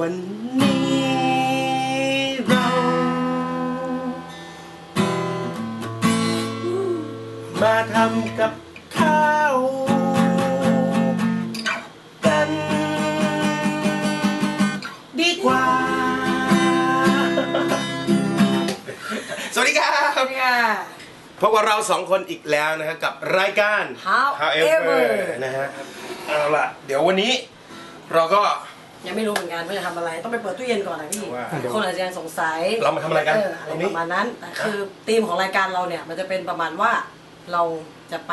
วันนี้เรา มาทำกับข้าวกัน ดีกว่า สวัสดีครับ ค่ะ พบกับเราสองคนอีกแล้วนะครับกับรายการ However นะฮะเอาล่ะ เดี๋ยววันนี้เราก็ ยังไม่รู้เหมือนกันว่าจะทำอะไร ต้องไปเปิดตู้เย็นก่อนนะพี่ ว่า คนอาจจะยังสงสัยเรามาทำอะไรกันเอออะไรตรงนี้ ประมาณนั้นแต่คือธีมของรายการเราเนี่ย มันจะเป็นประมาณว่าเราจะไป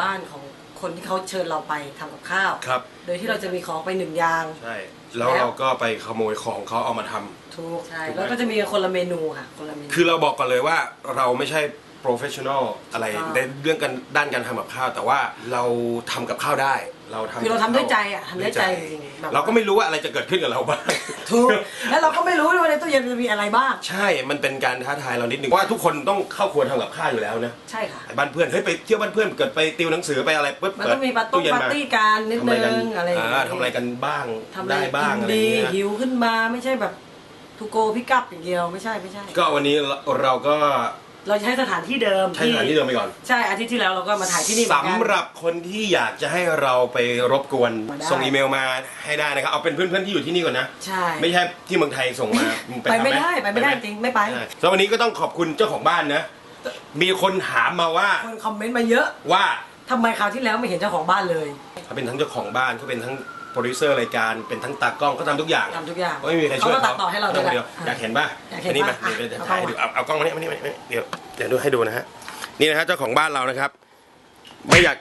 บ้านของคนที่เขาเชิญเราไปทำกับข้าว ครับ โดยที่เราจะมีของไปหนึ่งอย่าง ใช่แล้ว เราก็ไปขโมยของเขาเอามาทำ ถูกใช่ถูกไหม แล้วก็จะมีคนละเมนูค่ะ คนละเมนู คือเราบอกก่อนเลยว่าเราไม่ใช่ professional อะไรถูกต้อง ในเรื่องการด้านการทำกับข้าว แต่ว่าเราทำกับข้าวได้เราทำคือเราทำด้วยใจอะทำด้วยใจจริงๆแบบเราก็ไม่รู้ว่าอะไรจะเกิดขึ้นกับเราบ้าง ถูกแล้วเราก็ไม่รู้ด้วยว่าในตู้เย็นมันจะมีอะไรบ้าง ใช่ มันเป็นการท้าทายเรานิดนึงว่าทุกคนต้องเข้าครัวทำกับข้าวอยู่แล้วนะใช่ค่ะไอ้บ้านเพื่อนเฮ้ยไปเที่ยวบ้านเพื่อนเกิดไปติวหนังสือไปอะไรปุ๊บมันเปิก็ดมีปาร์ตี้เย็นปามาร์ตี้กันนิดทำอะไรนึกันงอะไรอย่างอ่าเงี้ยทำอะไรกันบ้างทำอะไรได้บ้างกินอะไรอดีย่างเงี้ย หิวขึ้นมาไม่ใช่แบบทูโกพิกับอย่างเดียวไม่ใช่ไม่ใช่ ก็วันนี้เราก็ เราจะใช้สถานที่เดิมใช้สถานที่เดิมไปก่อน ใช่อาทิตย์ที่แล้วเราก็มาถ่ายที่นี่เหมือนกัน สำหรับคนที่อยากจะให้เราไปรบกวนมาได้ ส่งอีเมลมาให้ได้นะครับ เอาเป็นเพื่อนๆที่อยู่ที่นี่ก่อนนะ ใช่ ไม่ใช่ที่เมืองไทยส่งมามึงไปไม่ทำหได้ไปไม่ได้จริงไม่ไปใช่แล้ววันนี้ก็ต้องขอบคุณเจ้าของบ้านนะ มีคนถามมาว่าคนคอมเมนต์มาเยอะว่าทำไมคราวที่แล้วไม่เห็นเจ้าของบ้านเลย เขาเป็นทั้งเจ้าของบ้านเขาเป็นทั้ง โปรดิวเซอร์รายการเป็นทั้งตากล้องเขาทำทุกอย่างทำทุกอย่างไม่มีใครช่วยเขาก็ตัดต่อให้เราด้วยทำคนเดียวแหละอยากเห็นป่ะอยากเห็นอันนี้มาป่ะเดี๋ยวจะอะถ่ายให้ดูเอาเอากล้องมานี่มานี่มานี่เดี๋ยวเดี๋ยวดูให้ดูนะฮะนี่นะฮะเจ้าของบ้านเรานะครับ ไม่อยาก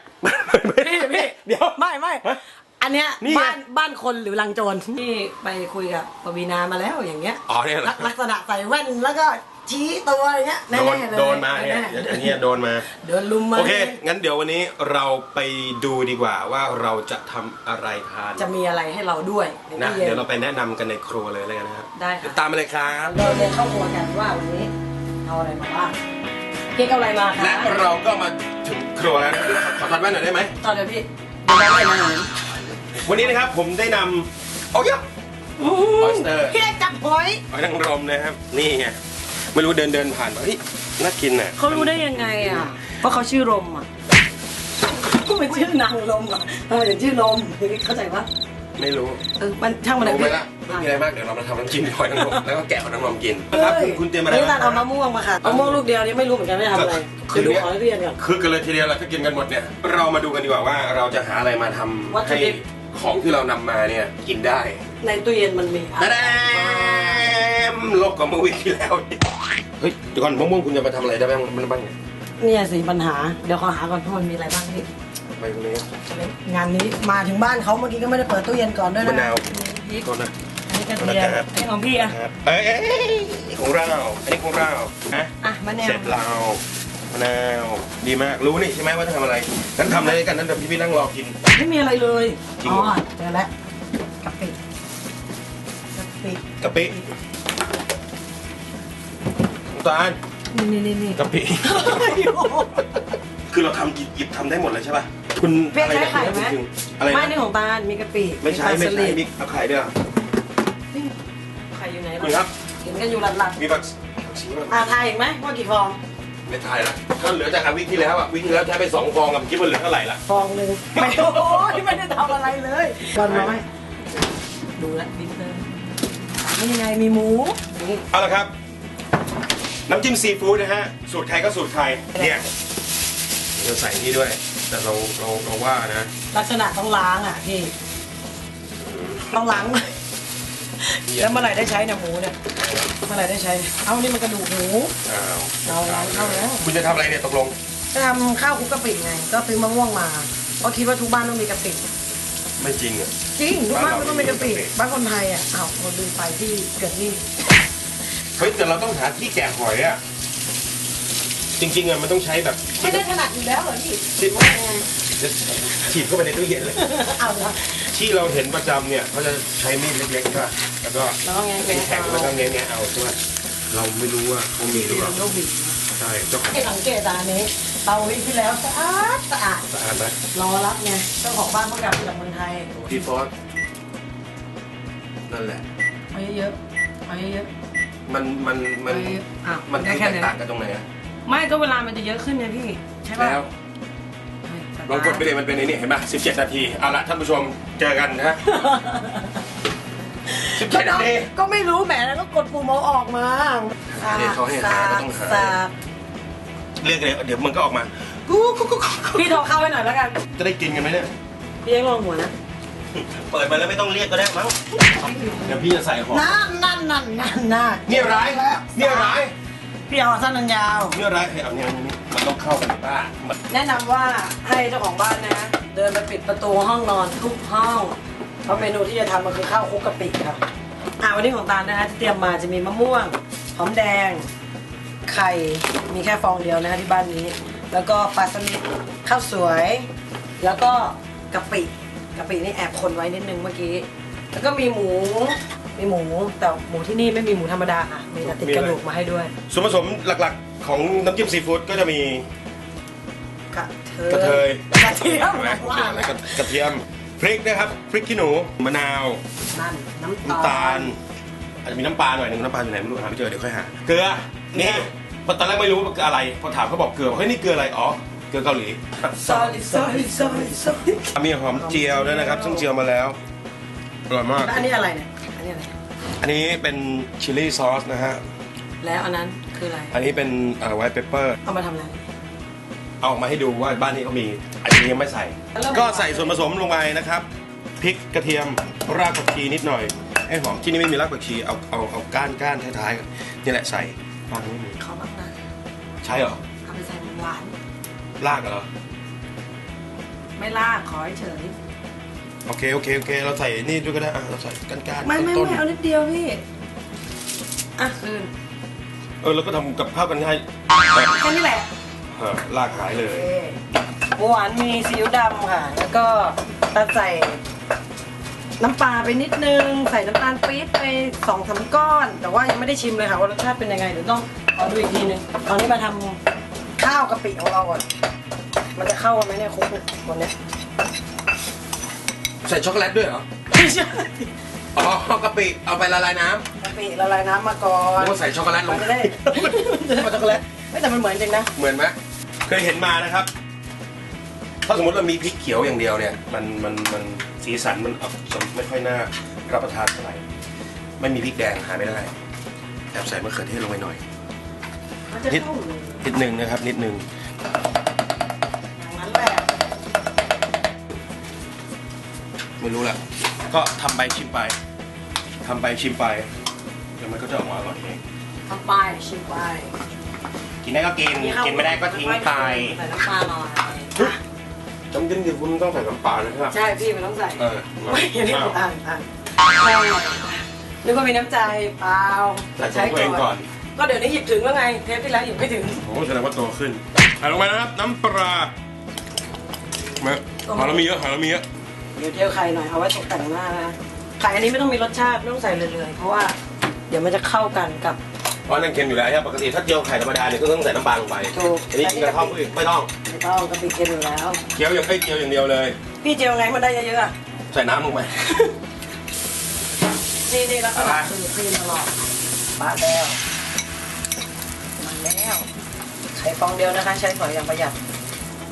พี่พี่เดี๋ยวไม่ไม่ฮะอันเนี้ยนี่ไงบ้านบ้านคนหรือลังโจรที่ไปคุยกับปวีนามาแล้วอย่างเงี้ยอ๋อเนี่ยเหรอลักลักษณะใส่แว่นแล้วก็ ชี้ตัวอย่างเงี้ยโดนแน่ๆเลยโดนมาเนี่ยแๆอันเนี้ยโดนมา โดนลุมมาโอเค งั้นเดี๋ยววันนี้เราไปดูดีกว่าว่าเราจะทำอะไรทานจะมีอะไรให้เราด้วยในนะตู้เย็น เดี๋ยวเราไปแนะนำกันในครัวเลยแล้วกันนะครับได้ค่ะตามมาเลยครับ เราจะเข้าครัวกันว่าวันนี้เอาอะไรมาบ้างพี่เอาอะไรมาคะและเราก็มาถึงครัวแล้วนะครับขอถอดแว่นหน่อยได้ไหม ตอนเดี๋ยวพี่เอาอะไรมาวันนี้นะครับผมได้นำโอ้ย Oyster พี่ได้จับหอยหอยนางรมนะครับ นี่ไง ไม่รู้เดินเดินผ่านมาเฮ้ยน่ากินน่ะเขารู้ได้ยังไงอะ เพราะเขาชื่อรมอะ ก็เป็นชื่อนางลมอะทำไมถึงชื่อลมเข้าใจปะไม่รู้เออมันช่างมันเลยรู้ไหมพี่ล่ะไม่มีอะไรมากเดี๋ยวเรามาทำน้ำจิ้มหอยนางรมแล้วก็แกะหอยนางรมกินนะครับคุณคุณเตรียมอะไรนี่ตามาเอามะม่วงมาค่ะมะม่วงลูกเดียวนี่ไม่รู้เหมือนกันไม่าทำอะไรคืเดี๋ยอวดูเนี่ยขอเรียนก่อนคือกันเลยทีเดียวเราถ้ากินกันหมดเนี่ยเรามาดูกันดีกว่าว่าเราจะหาอะไรมาทำวัตถุให้ดิบ ของที่เรานำมาเนี่ยกินได้ในตู้เย็นมันมีอะตะไรแดมลบกับเมื่อวิกที่แล้ว เฮ้ยเดี๋ยวก่อนมะม่วงคุณจะมาทำอะไรได้บ้างมันบ้างเนี่ยเนี่ยสิปัญหา เดี๋ยวขอหาก่อนว่ามันมีอะไรบ้างพี่ไปตรงนี้งานนี้มาถึงบ้านเขาเมื่อกี้ก็ไม่ได้เปิดตู้เย็นก่อนด้วยนะมะนาวพริกโทษนะ อันนี้กระเทียมครับอันนี้ของพี่อะครับเอ้ยเอ้ยเอ้ยของเราอันนี้ของเรานะอะมะนาวเสร็จเรา มะนาว ดีมาก รู้นี่ใช่ไหมว่าจะทำอะไรงั้นทำเลยกันนั้นเดี๋ยวพี่พี่นั่งรอกิน ไม่มีอะไรเลยจริงอ๋เหรอ อเจอแล้วกะปิกะปิกะปิน้ำตาลนี่นี่นี่นี่กะปิ คือเราทำหยิบหยิบทำได้หมดเลยใช่ป่ะ คุณเพียกอะไรใช้ไข่ไหมจริงๆอะไรไม่นะนี่ของตาลมีกะปิไม่ใช่ปลาไม่สใช่ลิดมีเอาไข่ด้วยเหรอนี่ไข่อยู่ไหนคุณครับ เห็นกันอยู่หลัดมีผักผักชีมั้ยๆอ่าทายอีกไหมว่ากี่ฟอง ไม่ทายละก็เหลือจากวิกที่แล้วอะวิกที่แล้วใช้ไปสองฟองกับคิดว่าเหลือเท่าไหร่ละฟองหนึ่งไม่โอ้ยไม่ได้ทำอะไรเลยก่อนน้อยดูแลวบินเตอร์นี่ยังไงมีหมูนี่เอาละครับ น้ำจิ้มซีฟู้ดนะฮะ สูตรใครก็สูตรใครเนี่ยเราใส่นี่ด้วย แต่เราเราเราว่านะ ลักษณะต้องล้างอะพี่ต้องล้าง แล้วเมื่อไหร่ได้ใช้เนี่ยหมูเนี่ยเมื่อไหร่ได้ใช้ เอานี่มันกระดูกหมูอ้าวเราล้างเข้าแล้วคุณจะทำอะไรเนี่ยตกลง จะทำข้าวคลุกกะปิไง ก็ซื้อมะม่วงมาเพราะคิดว่าทุกบ้านต้องมีกะปิไม่จริงอะจริงทุกบ้านบ้านเราก็ต้องมีกะปิมีกะปิบ้านคนไทยอะอ้าวคนลืมไปที่เกิดนี่เฮ้ยแต่เราต้องหาที่แกะหอยอะจริงๆอะมันต้องใช้แบบไม่ได้ถนัดอยู่แล้วเหรอพี่ที่ว่า ยังไงฉีดเข้าไปในตู้เย็นเลย เอาละที่เราเห็นประจำเนี่ยเขาจะใช้มีดเล็กๆใช่ป่ะแล้วก็แล้วก็ไงแข็งๆแล้วก็แงะๆเอาใช่ป่ะเราไม่รู้ว่าเขามีหรือเปล่าโลบิใช่เจ้าของให้สังเกตตานี้เตาวิที่แล้วสะอาดสะอาดสะอาดไหมรอรับไงเจ้าของบ้านเพิ่งกลับมาจากเมืองไทยพี่ฟอสนั่นแหละเอาเยอะๆเอาเยอะมันมันๆมันเอาเยอะๆอะมันได้แตแค่กนี้ต่างกันตรงไหนอะไม่ก็เวลามันจะเยอะขึ้นไงพี่ ใช่ป่ะแล้ว ลองกดไปเลยมันเป็นไอ้นี่เห็นป่ะ17นาทีเอาละท่านผู้ชมเจอกันนะฮะก็17นาทีก็ไม่รู้แหมแล้วก็กดปุ่มเอาออกมาเดี๋ยวเขาให้หาก็ต้องหาสากเรียกเลยเดี๋ยวมันก็ออกมากูกูกูกูพี่โทรเข้าไว้หน่อยแล้วกัน จะได้กินกันไหมเนี่ยพี่เอ็งลองหัวนะเปิดมาแล้วไม่ต้องเรียกก็ได้มั้งเดี๋ยวพี่จะใส่หอมนั่นนั่นนั่นนั่นนั่นเนี่ยร้ายเนี่ยร้ายพี่เอาสั้นนันยาวเนี่ยร้ายเอาเนี่ยนี่ มันต้องเข้ากันป้ามันแนะนำว่าให้เจ้าของบ้านนะ เดินไปปิดประตูห้องนอนทุกห้องเพราะเมนูที่จะทำมันคือข้าวคลุกกะปิครับอ่าวันนี้ของตาลนะฮะที่เตรียมมาจะมีมะม่วงหอมแดง ไข่มีแค่ฟองเดียวนะฮะที่บ้านนี้ แล้วก็ปลาสลิดข้าวสวย แล้วก็กะปิกะปินี่แอบคนไว้นิดนึงเมื่อกี้ แล้วก็มีหมูมีหมูแต่หมูที่นี่ไม่มีหมูธรรมดาค่ะมีแต่ติดกระดูกมาให้ด้วยส่วนผสมหลักๆ ของน้ำจิ้มซีฟู้ดก็จะมีกระเทยกระเทยกระเทียมอะไรกระเทียมพริกนะครับพริกขี้หนูมะนาวนั่นน้ำน้ำตาลอาจจะมีน้ำปลาหน่อยหนึงน้ำปลาอยู่ไหนไม่รู้หาไม่เจอเดี๋ยวค่อยหาเกลือนี่พอตอนแรกไม่รู้ว่าเกลืออะไรพอถามเขาบอกเกลือเฮ้ยนี่เกลืออะไรอ๋อเกลือเกาหลีซอรี่ซอรี่ซอรี่ซอรี่มีหอมเจียวด้วยนะครับ ซึ่งเจียวมาแล้วอร่อยมากแล้วอันนี้อะไรเนี่ยอันนี้อะไรอันนี้เป็นชิลลี่ซอสนะฮะแล้วอันนั้น คืออะไร อันนี้เป็นไวท์เปปเปอร์เอามาทำอะไรเอาออกมาให้ดูว่าบ้านนี้เขามี อันนี้ยังไม่ใส่ ก็ใส่ส่วนผสมลงไปนะครับพริกกระเทียมรากผักชีนิดหน่อยให้หอมที่นี่ไม่มีรากผักชีเอาเอาเอาก้านก้านท้ายๆนี่แหละใส่ฟังไม่มีเขาบ้างนะใช่เหรอเอาไปใส่หวานรากเหรอไม่ลากขอเฉยโอเคโอเคโอเค เราใส่นี่ด้วยก็ได้อะเราใส่ก้านก้านไม่ไม่ต้นไม่เอานิดเดียวพี่อะคืน เออแล้วก็ทำกับข้าวกันให้แค่นี้แหละเออรากหายเลยเอ๊ะหมูหวานมีซีอิ๊วดำค่ะ แล้วก็ตาใส่น้ำปลาไปนิดนึง ใส่น้ำตาลปี๊บไปสองสามก้อน แต่ว่ายังไม่ได้ชิมเลยค่ะว่ารสชาติเป็นยังไงเดี๋ยวต้องขอดูอีกทีนึงตอนนี้มาทำข้าวกะปิของเราก่อน มันจะเข้ากันไหมเนี่ยคลุกเนี่ยหมดเนี่ยใส่ช็อกโกแลตด้วยเหรอ ไม่ใช่ อ๋อกะปิเอาไปละลายน้กะปิละลายน้ำมาก่อำนแล้วก็ใส่ช็อกโกแลตลมังนจะได้เอาช็อกโกแลตไม่แต่มันเหมือนจริงนะเหมือนไหมเคยเห็นมานะครับ ถ้าสมมติเรามีพริกเขียวอย่างเดียวเนี่ย มันมันมันสีสันมันออกจะไม่ค่อยน่ารับประทานเท่าไหร่ไม่มีพริกแดงหาไม่ได้แอบใส่มะเขือเทศลงไปหน่อย มันจะเข้าเลยนิดนึงนะครับ นิดนึงอย่างนั้นแหละไม่รู้แหละ ก็ทำไปชิมไปทำไปชิมไปเดี๋ยวมันก็จะออกมาอร่อยเองทำไปชิมไปกินได้ก็กินกินไม่ได้ก็ทิ้งไปใส่น้ำปลาหน่อยจำกินดิคุณต้องใส่น้ำปลานะครับใช่พี่มันต้องใส่เออ ไม่อย่างนี้ต่างต่างนึกว่ามีน้ำใจเปล่าใส่ของตัวเองก่อนก็เดี๋ยวนี้หยิบถึงแล้วไง เทปที่แล้วหยิบไม่ถึง โอ้แสดงว่าโตขึ้นใส่ลงไปนะครับน้ำปลามาหาเรามีเยอะหาเรามีเยอะเดี๋ยวเจียวไข่หน่อยเอาไว้ตกแต่งหน้านะไข่อันนี้ไม่ต้องมีรสชาติไม่ต้องใส่เลยๆเพราะว่าเดี๋ยวมันจะเข้ากันกับเพราะนั่นเค็มอยู่แล้วใช่ปกติถ้าเจียวไข่ธรรมดาเนี่ยก็ต้องใส่น้ำปลาลงไปถูกอันนี้กินกระท่อมก็อีกไม่ต้องไม่ต้องกะปิเค็มอยู่แล้ว เจียวอย่างไอ้เจียวอย่างเดียวเลย พี่เจียวไงมันได้เยอะๆอะใส่น้ำลงไปนี่นี่ลักษณะอะไรคือคลีนตลอดปลาแล้วมาแล้วไข่ฟองเดียวนะคะ ใช้ฝอยอย่างประหยัด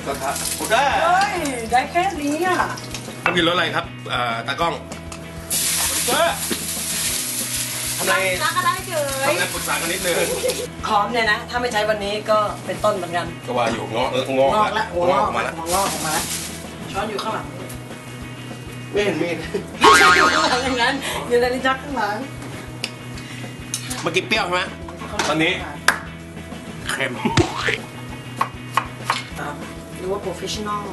ก็ครับกูได้เฮ้ยได้แค่นี้อะ ต้องกินรสอะไรครับอ่าตากล้องเจ้ทำไรรักก็ได้เฉทำยไรปรึกษากันนิดนึงหอมเนี่ยนะ ถ้าไม่ใช้วันนี้ก็เป็นต้นเหมือนกันก็ว่าอยู่งอกเอองอกงอกละหัวงงออกกออกมาแล้วหัวงอกออกมาแล้วช้อนอยู่ข้างหลังไม่เห็นมีดไม่ใช่อยู่ข้างหลังอย่างนั้นอยู่ในลิ้นจักข้างหลังเมื่อกี้เปรี้ยวใช่ไหม ตอนนี้ เค็ม ครับหรือว่า professional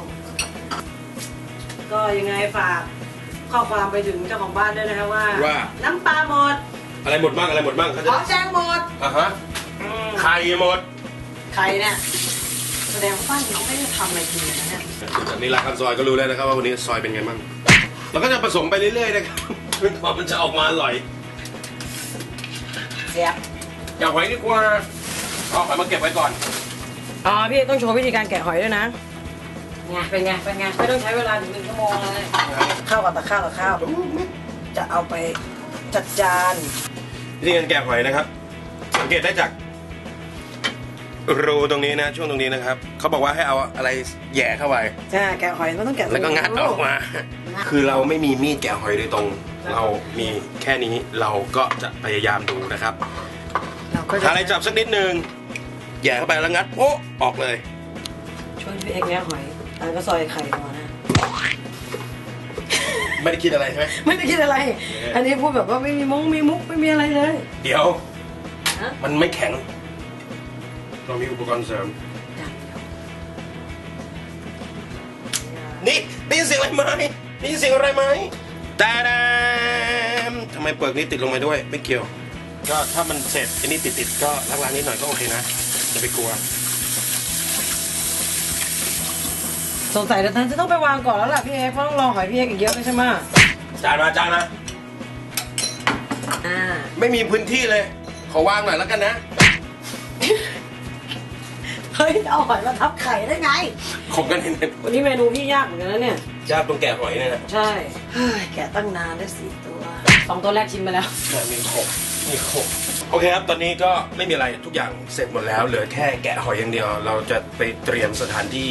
ก็ยังไงฝากข้อความไปถึงเจ้าของบ้านด้วยนะคะว่า ว่า น้ำปลาหมดอะไรหมดบ้างอะไรหมดบ้างเขาหจะอมแดงหมดอะฮะอืมไข่หมดใครเนี่ยแสดงว่าบ้านเขาไม่ได้ทำอะไรกินเลยนะเนี่ยจากนี้รักกันซอยก็รู้แล้วนะครับว่าวันนี้ซอยเป็นไงบ้างเราก็จะผสมไปเรื่อยๆนะครับจนกว่ามันจะออกมาอร่อย เสียบอย่าหอยดีกว่าเอาหอยมาเก็บไว้ก่อน อ๋อพี่ต้องโชว์วิธีการแกะหอยด้วยนะ ไงเป็นไงเป็นไงไม่ต้องใช้เวลาถึงหนึ่งชั่วโมงเลยข้าวกับตะข้าวกับข้าว จะเอาไปจัดจานวิธีการแกะหอยนะครับ สังเกตได้จากรูตรงนี้นะ ช่วงตรงนี้นะครับเขาบอกว่าให้เอาอะไรแหย่เข้าไปใช่แกะหอยมันต้องแกะแล้วก็งัดออกมา คือเราไม่มีมีดแกะหอยโดยตรง เรามีแค่นี้เราก็จะพยายามดูนะครับเราก็จะหาอะไรจับสักนิดนึงแหย่เข้าไปแล้วงัดโป๊ะออกเลยช่วยพี่เอกแงะหอย อันก็ซอยไข่พอนะ ไม่ได้คิดอะไรใช่ไหม ไม่ได้คิดอะไร อันนี้พูดแบบว่าไม่มีมงมีมุกไม่มีอะไรเลยเดี๋ยว ฮะมันไม่แข็ง เรามีอุปกรณ์เสริมนี่ได้ยินเสียงอะไรไหมได้ยินเสียงอะไรไหมตาดามทำไมเปลือกนี้ติดลงไปด้วย ไม่เกี่ยว ก็ถ้ามันเสร็จอันนี้ติดติดๆก็ล้างๆนิดหน่อยก็โอเคนะอย่าไปกลัว สงสัยเดี๋ยวท่านจะต้องไปวางก่อนแล้วล่ะพี่เอกเพราะต้องรอหอยพี่เอกอีกเยอะเลยใช่ไหมจานมาจานมาอ่าไม่มีพื้นที่เลย ขอวางหน่อยแล้วกันนะ เฮ้ยเอาหอยมาทับไข่ได้ไง ขบกันเห็นวันนี้เมนูพี่ยากเหมือนกันนะเนี่ยจ้าตรงแกะหอยเนี่ยนะใช่เฮ้ยแกะตั้งนานได้สี่ตัวสองตัวแรกชิมไปแล้ว เนี่ยมีขบมีขบโอเคครับ ตอนนี้ก็ไม่มีอะไรทุกอย่างเสร็จหมดแล้วเหลือแค่แกะหอยอย่างเดียว เราจะไปเตรียมสถานที่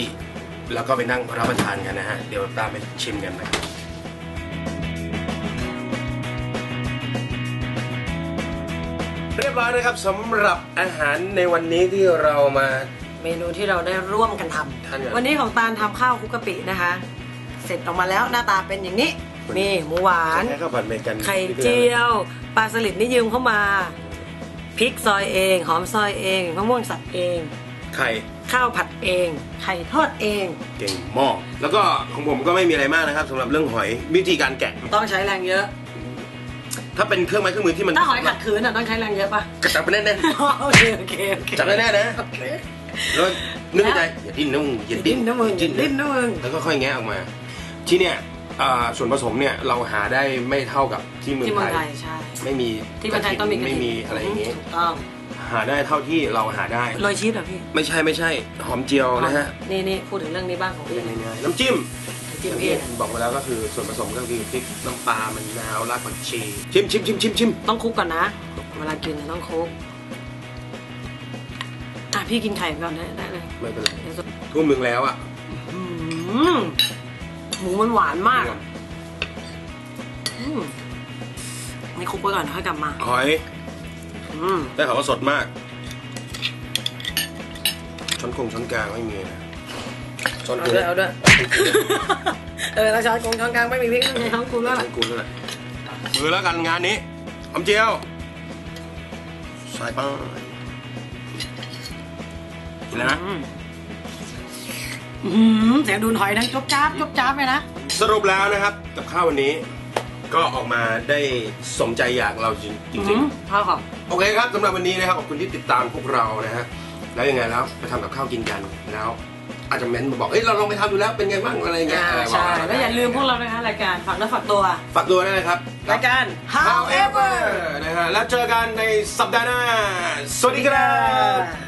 แล้วก็ไปนั่งรับประทานกันนะฮะ เดี๋ยวตามไปชิมกันนะครับเรียบร้อยนะครับสำหรับอาหารในวันนี้ที่เรามา เมนูที่เราได้ร่วมกันทำทานกัน วันนี้ของตาลทำข้าวคลุกกะปินะคะ เสร็จออกมาแล้วหน้าตาเป็นอย่างนี้ มีหมูหวานแค่ข้าวผัดเมกันไข่เจียว ปลาสลิดนี่ยืมเข้ามาพริกซอยเอง หอมซอยเองมะม่วงสับเอง ไข่ ข้าวผัดเอง ไข่ทอดเอง เก่งหม้อแล้วก็ของผมก็ไม่มีอะไรมากนะครับสำหรับเรื่องหอยวิธีการแกะ ต้องใช้แรงเยอะ ถ้าเป็นเครื่องไม้เครื่องมือที่มันถ้าหอยขัดขืนอะต้องใช้แรงเยอะปะกระจับไปแน่นโอเคโอเคโอเคๆจับแน่ๆนะโอเคแล้วนึกในใจอย่าดิ้นนะมึงอย่าดิ้นดิ้นนะมึงอย่าดิ้นนะมึงแล้วก็ค่อยแงะออกมา ที่เนี่ยอ่าส่วนผสมเนี่ยเราหาได้ไม่เท่ากับที่เมืองที่เมืไทองไทยยใช่ ไม่มีที่เมืองไทยต้องมีกะทิไม่มีอะไรอย่างงี้ ถูกต้อง หาได้เท่าที่เราหาได้ โรยชีสเหรอพี่ไม่ใช่ไม่ใช่หอมเจียวนะฮะนี่นี่พูดถึงเรื่องนี้บ้างของพี่ง่ายๆน้ำจิ้ม จิ้มพี่บอกมาแล้วก็คือส่วนผสมก็คือพริกน้ำปลามะนาวรากผักชีชิมชิมชิมชิมชิมต้องคลุกก่อนนะ เวลากินเนี่ยต้องคลุกอะพี่กินไข่ก่อนได้ได้เลยไม่เป็นไรเดี๋ยวจะทุ่มหนึ่งแล้วอะอืมหมูมันหวานมากอะอืมนี่คลุกไว้ก่อนค่อยกลับมาหอย อืมได้ข่าวว่าสดมาก ช้อนคงช้อนกลางไม่มีนะช้อนเอากูด้วยเอาด้วย เออแล้วช้อนกงช้อนกลางไม่มีพริกไม่มีช้อนกูแล้วช้ล่ะอนกูนั่นแหละมือแล้วกันงานนี้หอมเจียวใส่ไปกินแล้วนะ อืมอืมเสียงดูนหอยทั้งจบจ้าบจบจ้าบเลยนะสรุปแล้วนะครับกับข้าววันนี้ ก็ออกมาได้สมใจอยากเราจริงจอืริงมพ่อขอบๆโอเคครับสำหรับวันนี้นะครับขอบคุณที่ติดตามพวกเรานะฮะแล้วยังไงแล้วไปทำกับข้าวกินกันแล้วอาจจะเม้นมาบอกเอ้ยเราลองไปทำดูแล้วเป็นไงบ้างอะไรเงี้ยอ่าเออใช่บอกมแล้วอย่าลืมพวกเรานะคะรายการฝากเนื้อฝากตัวฝากตัวด้วยนะครับรายการ However นะฮะแล้วเจอกันในสัปดาห์หน้าสวัสดีครับ